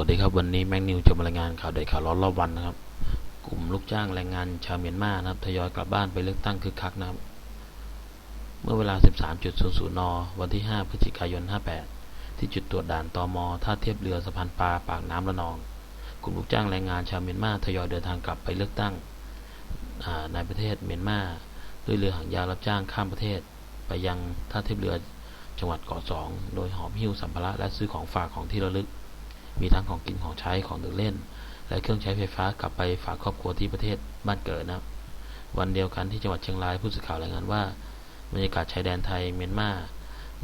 วัสดีครับวันนี้แม็กนิวจะมารายงานข่าวเด็ดข่าวร้อนรอบวันนะครับ กลุ่มลูกจ้างแรงงานชาวเมียนมานะครับทยอยกลับบ้านไปเลือกตั้งคึกคักนะครับ เมื่อเวลา 13.00 น วันที่ 5 พฤศจิกายน 58 ที่จุดตรวจด่านตมท่าเทียบเรือสะพานปลาปากน้ำระนอง กลุ่มลูกจ้างแรงงานชาวเมียนมาทยอยเดินทางกลับไปเลือกตั้งในประเทศเมียนมาด้วยเรือหางยาวรับจ้างข้ามประเทศ ไปยังท่าเทียบเรือจังหวัดเกาะสองโดยหอบหิ้วสัมภาระและซื้อของฝากของที่ระลึก มีทั้งของกินของใช้ของเดินเล่น และเครื่องใช้ไฟฟ้ากลับไปฝากครอบครัวที่ประเทศบ้านเกิดนะครับ วันเดียวกันที่จังหวัดเชียงรายผู้สื่อข่าวรายงานว่าบรรยากาศชายแดนไทยเมียนมา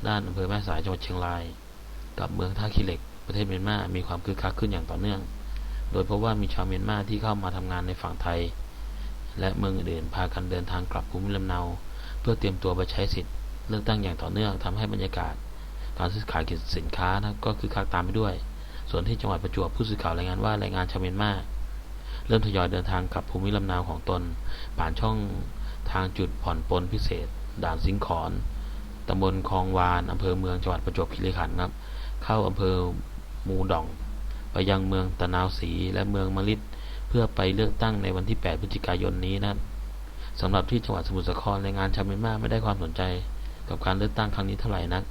ด้านอำเภอแม่สายจังหวัดเชียงราย กับเมืองท่าขี้เหล็กประเทศเมียนมา มีความคึกคักขึ้นอย่างต่อเนื่อง โดยเพราะว่ามีชาวเมียนมาที่เข้ามาทำงานในฝั่งไทย และเมืองอื่นพากันเดินทางกลับภูมิลำเนา เพื่อเตรียมตัวไปใช้สิทธิ์เลือกตั้งอย่างต่อเนื่องทำให้บรรยากาศ การซื้อขายสินค้านะก็คือคักตามไปด้วย ส่วนที่จังหวัดประจวบผู้สื่อข่าวรายงานว่าแรงงานชาวเมียนมาเริ่มทยอยเดินทางกลับภูมิลำเนาของตน ผ่านช่องทางจุดผ่อนปลนพิเศษ ด่านสิงขอนตำบลคลองวานอำเภอเมืองจังหวัดประจวบคีรีขันธ์ครับ เข้าอำเภอมูดอง ไปยังเมืองตะนาวศรีและเมืองมะลิดเพื่อไปเลือกตั้งในวันที่ 8 พฤศจิกายนนี้นะสำหรับที่จังหวัดสมุทรสาครแรงงานชาวเมียนมาไม่ได้ความสนใจ กับการเลือกตั้งครั้งนี้เท่าไหร่นัก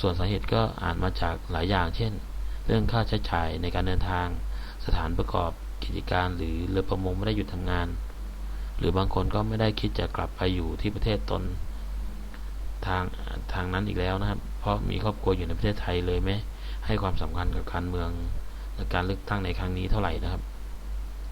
ส่วนสาเหตุก็อ่าจมาจากหลายอย่าง เช่น เรื่องค่าใช้จ่ายในการเดินทาง สถานประกอบกิจการหรือเรือประมงไม่ได้หยุดทำงาน หรือบางคนก็ไม่ได้คิดจะกลับไปอยู่ที่ประเทศตนทางทางนั้นอีกแล้วนะครับ เพราะมีครอบครัวอยู่ในประเทศไทยเลยไหมให้ความสำคัญกับการเมืองและการเลือกตั้งในครั้งนี้เท่าไหร่นะครับ